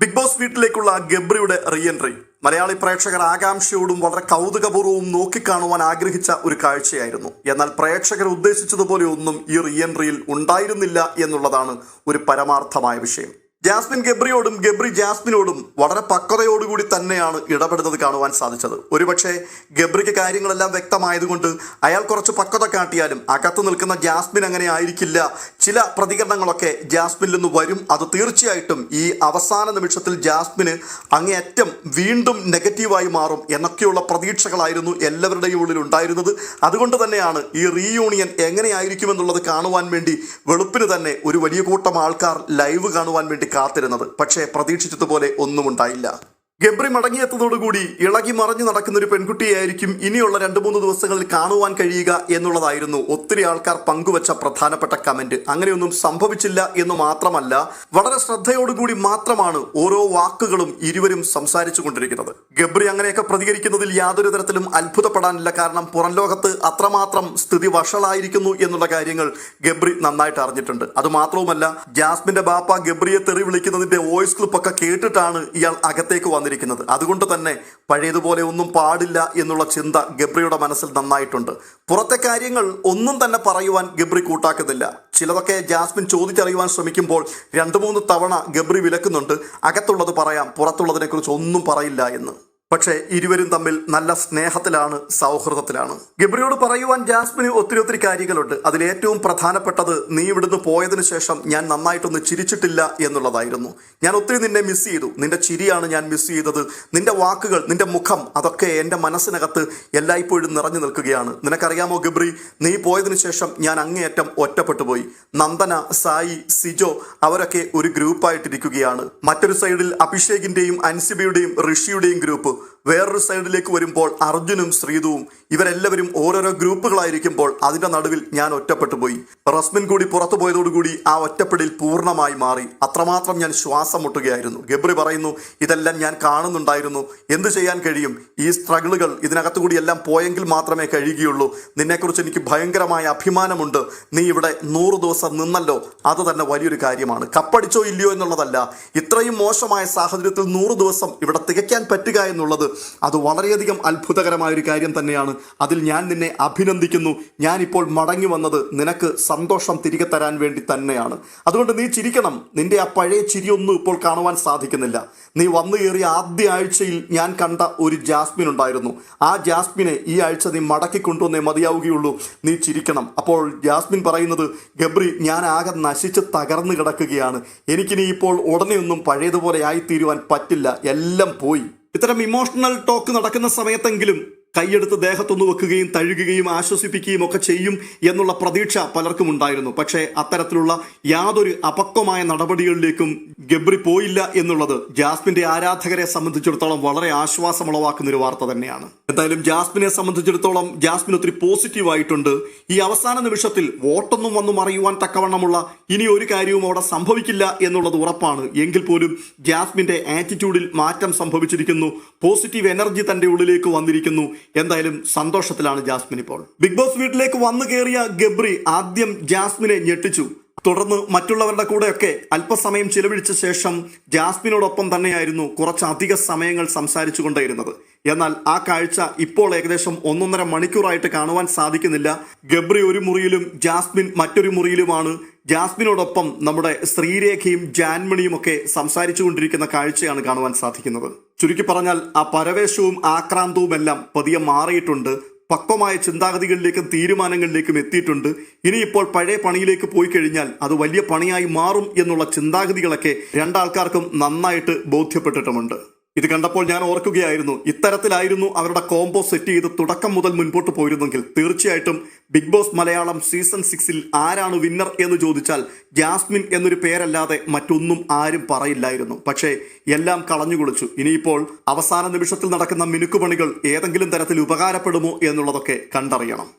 Big boss വീട്ടിലേക്കുള്ള ഗബ്രിയുടെ reentry Malayali പ്രേക്ഷകർ ആകാംക്ഷയോടും വളരെ കൗതുകപൂർവവും നോക്കിക്കാണുവാൻ ആഗ്രഹിച്ച ഒരു കാഴ്ചയായിരുന്നു. എന്നാൽ പ്രേക്ഷകർ ഉദ്ദേശിച്ചതുപോലെ ഒന്നും ഈ റീഎൻട്രിയിൽ ഉണ്ടായിരുന്നില്ല എന്നുള്ളതാണ് ഒരു പരമാർത്ഥമായ വിഷയം. ജാസ്മിൻ ഗബ്രിയോടും ഗബ്രി ജാസ്മിനോടും വളരെ പക്വതയോടുകൂടി തന്നെയാണ് ഇടപെടുന്നത് കാണുവാൻ സാധിച്ചത്. ഒരുപക്ഷെ ഗബ്രിക്ക് കാര്യങ്ങളെല്ലാം വ്യക്തമായതുകൊണ്ട് അയാൾ കുറച്ച് പക്വത കാട്ടിയാലും അകത്ത് നിൽക്കുന്ന ജാസ്മിൻ അങ്ങനെ ആയിരിക്കില്ല. ചില പ്രതികരണങ്ങളൊക്കെ ജാസ്മിനിൽ നിന്ന് വരും. അത് തീർച്ചയായിട്ടും ഈ അവസാന നിമിഷത്തിൽ ജാസ്മിന് അങ്ങേയറ്റം വീണ്ടും നെഗറ്റീവായി മാറും എന്നൊക്കെയുള്ള പ്രതീക്ഷകളായിരുന്നു എല്ലാവരുടെയും ഉള്ളിൽ ഉണ്ടായിരുന്നത്. അതുകൊണ്ട് തന്നെയാണ് ഈ റീയൂണിയൻ എങ്ങനെയായിരിക്കുമെന്നുള്ളത് കാണുവാൻ വേണ്ടി വെളുപ്പിന് തന്നെ ഒരു വലിയ കൂട്ടം ആൾക്കാർ ലൈവ് കാണുവാൻ വേണ്ടി കാത്തിരുന്നത്. പക്ഷേ പ്രതീക്ഷിച്ചതുപോലെ ഒന്നും ഉണ്ടായില്ല. ഗബ്രി മടങ്ങിയെത്തുന്നതോടുകൂടി ഇളകി മറഞ്ഞു നടക്കുന്ന ഒരു പെൺകുട്ടിയായിരിക്കും ഇനിയുള്ള രണ്ട് മൂന്ന് ദിവസങ്ങളിൽ കാണുവാൻ കഴിയുക എന്നുള്ളതായിരുന്നു ഒത്തിരി ആൾക്കാർ പങ്കുവച്ച പ്രധാനപ്പെട്ട കമന്റ്. അങ്ങനെയൊന്നും സംഭവിച്ചില്ല എന്ന് മാത്രമല്ല വളരെ ശ്രദ്ധയോടുകൂടി മാത്രമാണ് ഓരോ വാക്കുകളും ഇരുവരും സംസാരിച്ചു കൊണ്ടിരിക്കുന്നത്. ഗബ്രി അങ്ങനെയൊക്കെ പ്രതികരിക്കുന്നതിൽ യാതൊരു തരത്തിലും അത്ഭുതപ്പെടാനില്ല. കാരണം പുറം ലോകത്ത് അത്രമാത്രം സ്ഥിതി വഷളായിരിക്കുന്നു എന്നുള്ള കാര്യങ്ങൾ ഗബ്രി നന്നായിട്ട് അറിഞ്ഞിട്ടുണ്ട്. അത് മാത്രവുമല്ല ജാസ്മിന്റെ ബാപ്പ ഗബ്രിയെ തെറി വിളിക്കുന്നതിന്റെ വോയിസ് ക്ലിപ്പൊക്കെ കേട്ടിട്ടാണ് ഇയാൾ അകത്തേക്ക് വന്നിരിക്കുന്നത് അതുകൊണ്ട് തന്നെ പഴയതുപോലെ ഒന്നും പാടില്ല എന്നുള്ള ചിന്ത ഗബ്രിയുടെ മനസ്സിൽ നന്നായിട്ടുണ്ട്. പുറത്തെ കാര്യങ്ങൾ ഒന്നും തന്നെ പറയുവാൻ ഗബ്രി കൂട്ടാക്കുന്നില്ല. ചിലതൊക്കെ ജാസ്മിൻ ചോദിച്ചറിയുവാൻ ശ്രമിക്കുമ്പോൾ രണ്ട് മൂന്ന് തവണ ഗബ്രി വിലക്കുന്നുണ്ട്. അകത്തുള്ളത് പറയാം പുറത്തുള്ളതിനെക്കുറിച്ച് ഒന്നും പറയില്ല എന്ന്. പക്ഷേ ഇരുവരും തമ്മിൽ നല്ല സ്നേഹത്തിലാണ് സൗഹൃദത്തിലാണ്. ഗബ്രിയോട് പറയുവാൻ ജാസ്മിന് ഒത്തിരി ഒത്തിരി കാര്യങ്ങളുണ്ട്. അതിൽ ഏറ്റവും പ്രധാനപ്പെട്ടത് നീ ഇവിടുന്ന് പോയതിനു ശേഷം ഞാൻ നന്നായിട്ടൊന്ന് ചിരിച്ചിട്ടില്ല എന്നുള്ളതായിരുന്നു. ഞാൻ ഒത്തിരി നിന്നെ മിസ് ചെയ്തു. നിന്റെ ചിരിയാണ് ഞാൻ മിസ് ചെയ്തത്. നിന്റെ വാക്കുകൾ നിന്റെ മുഖം അതൊക്കെ എന്റെ മനസ്സിനകത്ത് എല്ലായ്പ്പോഴും നിറഞ്ഞു നിൽക്കുകയാണ്. നിനക്കറിയാമോ ഗബ്രി? നീ പോയതിനു ശേഷം ഞാൻ അങ്ങേയറ്റം ഒറ്റപ്പെട്ടു പോയി. നന്ദന സായി സിജോ അവരൊക്കെ ഒരു ഗ്രൂപ്പായിട്ടിരിക്കുകയാണ്. മറ്റൊരു സൈഡിൽ അഭിഷേകിന്റെയും അൻസിബയുടെയും ഋഷിയുടെയും ഗ്രൂപ്പ്. വേറൊരു സൈഡിലേക്ക് വരുമ്പോൾ അർജുനും ശ്രീതുവും ഇവരെല്ലാവരും ഓരോരോ ഗ്രൂപ്പുകളായിരിക്കുമ്പോൾ അതിന്റെ നടുവിൽ ഞാൻ ഒറ്റപ്പെട്ടു പോയി റസ്മിൻ കൂടി പുറത്തു പോയതോടുകൂടി ആ ഒറ്റപ്പെടിൽ പൂർണമായി മാറി. അത്രമാത്രം ഞാൻ ശ്വാസം മുട്ടുകയായിരുന്നു. ഗബ്രി പറയുന്നു ഇതെല്ലാം ഞാൻ കാണുന്നുണ്ടായിരുന്നു. എന്ത് ചെയ്യാൻ കഴിയും? ഈ സ്ട്രഗിളുകൾ ഇതിനകത്തുകൂടി എല്ലാം പോയെങ്കിൽ മാത്രമേ കഴിയുകയുള്ളൂ. നിന്നെക്കുറിച്ച് എനിക്ക് ഭയങ്കരമായ അഭിമാനമുണ്ട്. നീ ഇവിടെ നൂറ് ദിവസം നിന്നല്ലോ. അത് തന്നെ വലിയൊരു കാര്യമാണ്. കപ്പടിച്ചോ ഇല്ലയോ എന്നുള്ളതല്ല. ഇത്രയും മോശമായ സാഹചര്യത്തിൽ നൂറ് ദിവസം ഇവിടെ തികയ്ക്കാൻ പറ്റുക എന്നുള്ളത് അത് വളരെയധികം അത്ഭുതകരമായ ഒരു കാര്യം തന്നെയാണ്. അതിൽ ഞാൻ നിന്നെ അഭിനന്ദിക്കുന്നു. ഞാനിപ്പോൾ മടങ്ങി വന്നത് നിനക്ക് സന്തോഷം തിരികെ തരാൻ വേണ്ടി തന്നെയാണ്. അതുകൊണ്ട് നീ ചിരിക്കണം. നിന്റെ ആ പഴയ ചിരിയൊന്നും ഇപ്പോൾ കാണുവാൻ സാധിക്കുന്നില്ല. നീ വന്നു കയറിയ ആദ്യ ആഴ്ചയിൽ ഞാൻ കണ്ട ഒരു ജാസ്മിൻ ഉണ്ടായിരുന്നു. ആ ജാസ്മിനെ ഈ ആഴ്ച നീ മടക്കി കൊണ്ടുവന്നേ മതിയാവുകയുള്ളൂ. നീ ചിരിക്കണം. അപ്പോൾ ജാസ്മിൻ പറയുന്നത് ഗബ്രി ഞാൻ ആകെ നശിച്ച് തകർന്നു കിടക്കുകയാണ്. എനിക്കിനി ഇപ്പോൾ ഉടനെയൊന്നും പഴയതുപോലെ ആയിത്തീരുവാൻ പറ്റില്ല. എല്ലാം പോയി. ഇത്തരം ഇമോഷണൽ ടോക്ക് നടക്കുന്ന സമയത്തെങ്കിലും കൈയെടുത്ത് ദേഹത്തൊന്ന് വെക്കുകയും തഴുകുകയും ആശ്വസിപ്പിക്കുകയും ഒക്കെ ചെയ്യും എന്നുള്ള പ്രതീക്ഷ പലർക്കും ഉണ്ടായിരുന്നു. പക്ഷേ അത്തരത്തിലുള്ള യാതൊരു അപക്വമായ നടപടികളിലേക്കും ഗബ്രി പോയില്ല എന്നുള്ളത് ജാസ്മിന്റെ ആരാധകരെ സംബന്ധിച്ചിടത്തോളം വളരെ ആശ്വാസമുളവാക്കുന്ന ഒരു വാർത്ത തന്നെയാണ്. എന്തായാലും ജാസ്മിനെ സംബന്ധിച്ചിടത്തോളം ജാസ്മിൻ ഒത്തിരി പോസിറ്റീവ് ആയിട്ടുണ്ട് ഈ അവസാന നിമിഷത്തിൽ വോട്ടൊന്നും വന്നു മറിയുവാൻ തക്കവണ്ണമുള്ള ഇനി ഒരു കാര്യവും അവിടെ സംഭവിക്കില്ല എന്നുള്ളത് ഉറപ്പാണ്. എങ്കിൽ പോലും ജാസ്മിന്റെ ആറ്റിറ്റ്യൂഡിൽ മാറ്റം സംഭവിച്ചിരിക്കുന്നു. പോസിറ്റീവ് എനർജി തന്റെ ഉള്ളിലേക്ക് വന്നിരിക്കുന്നു. എന്തായാലും സന്തോഷത്തിലാണ് ജാസ്മിൻ ഇപ്പോൾ. ബിഗ് ബോസ് വീട്ടിലേക്ക് വന്നു കയറിയ ഗബ്രി ആദ്യം ജാസ്മിനെ ഞെട്ടിച്ചു. തുടർന്ന് മറ്റുള്ളവരുടെ കൂടെയൊക്കെ അല്പസമയം ചിലവഴിച്ച ശേഷം ജാസ്മിനോടൊപ്പം തന്നെയായിരുന്നു കുറച്ചധിക സമയങ്ങൾ സംസാരിച്ചു കൊണ്ടേയിരുന്നത് എന്നാൽ ആ കാഴ്ച ഇപ്പോൾ ഏകദേശം ഒന്നൊന്നര മണിക്കൂറായിട്ട് കാണുവാൻ സാധിക്കുന്നില്ല. ഗബ്രി ഒരു മുറിയിലും ജാസ്മിൻ മറ്റൊരു മുറിയിലുമാണ്. ജാസ്മിനോടൊപ്പം നമ്മുടെ ശ്രീരേഖയും ജാൻമണിയും ഒക്കെ സംസാരിച്ചു കൊണ്ടിരിക്കുന്ന കാഴ്ചയാണ് കാണുവാൻ സാധിക്കുന്നത്. ചുരുക്കി പറഞ്ഞാൽ ആ പരവേശവും ആക്രാന്തവും എല്ലാം പതിയെ മാറിയിട്ടുണ്ട്. പക്വമായ ചിന്താഗതികളിലേക്കും തീരുമാനങ്ങളിലേക്കും എത്തിയിട്ടുണ്ട്. ഇനിയിപ്പോൾ പഴയ പണിയിലേക്ക് പോയി കഴിഞ്ഞാൽ അത് വലിയ പണിയായി മാറും എന്നുള്ള ചിന്താഗതികളൊക്കെ രണ്ടാൾക്കാർക്കും നന്നായിട്ട് ബോധ്യപ്പെട്ടിട്ടുമുണ്ട്. ഇത് കണ്ടപ്പോൾ ഞാൻ ഓർക്കുകയായിരുന്നു ഇത്തരത്തിലായിരുന്നു അവരുടെ കോംബോ സെറ്റ് ചെയ്ത് തുടക്കം മുതൽ മുൻപോട്ട് പോയിരുന്നെങ്കിൽ. തീർച്ചയായിട്ടും ബിഗ് ബോസ് മലയാളം സീസൺ സിക്സിൽ ആരാണ് വിന്നർ എന്ന് ചോദിച്ചാൽ ജാസ്മിൻ എന്നൊരു പേരല്ലാതെ മറ്റൊന്നും ആരും പറയില്ലായിരുന്നു. പക്ഷേ എല്ലാം കളഞ്ഞുകുളിച്ചു ഇനിയിപ്പോൾ അവസാന നിമിഷത്തിൽ നടക്കുന്ന മിനുക്കുപണികൾ ഏതെങ്കിലും തരത്തിൽ ഉപകാരപ്പെടുമോ എന്നുള്ളതൊക്കെ കണ്ടറിയണം.